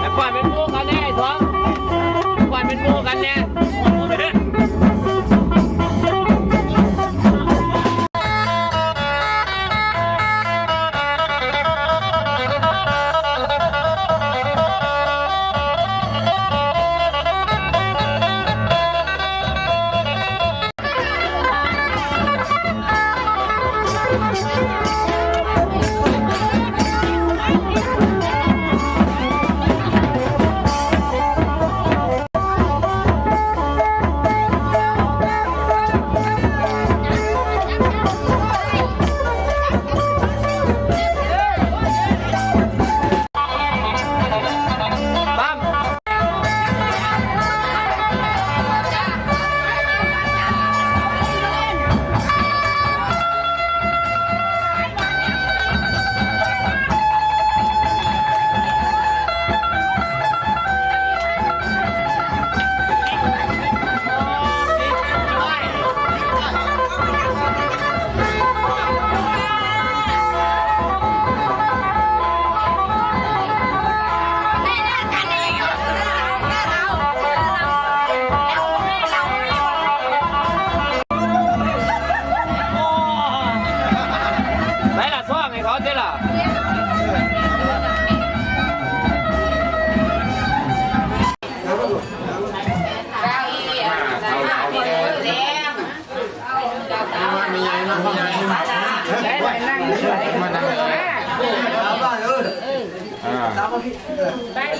ไอ้ควันเป็นหมูกันแน่ไอ้สองไอ้ควันเป็นหมูกันแน่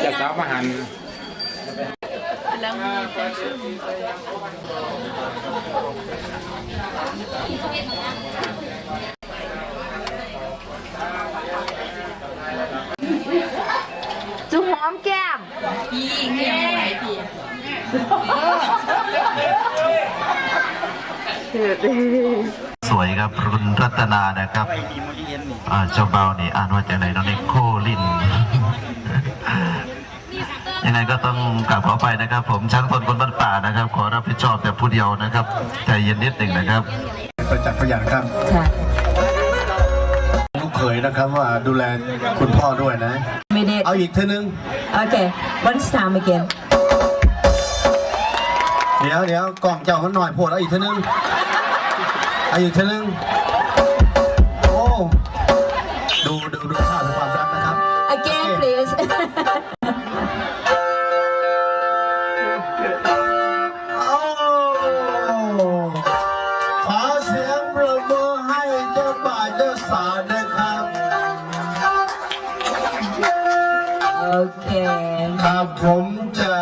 จะสาวมาหันจุหอมแก้มสวยครับคุณรัตนานะครับอ่าเจ้าเบานี่อ่านว่าจากไหนน้องนี่โคลินยั งไงก็ต้องกลับขอไปนะครับ ผมช่างทนคนบ้านป่านะครับ ขอรับผิดชอบแต่ผู้เดียวนะครับใจเย็นนิดหนึ่งนะครับประจักษ์พยานครับค่ะลูกเขยนะครับว่าดูแลคุณพ่อด้วยนะไม่ได้เอาอีกเท่านึงโอเค one time again เดี๋ยวเดี๋ยวกล่องเจ้ามันหน่อยโพดเอาอีกเท่านึงเอาอีกเท่านึงโอ้ดูดูดู โอเค ครับผมจะ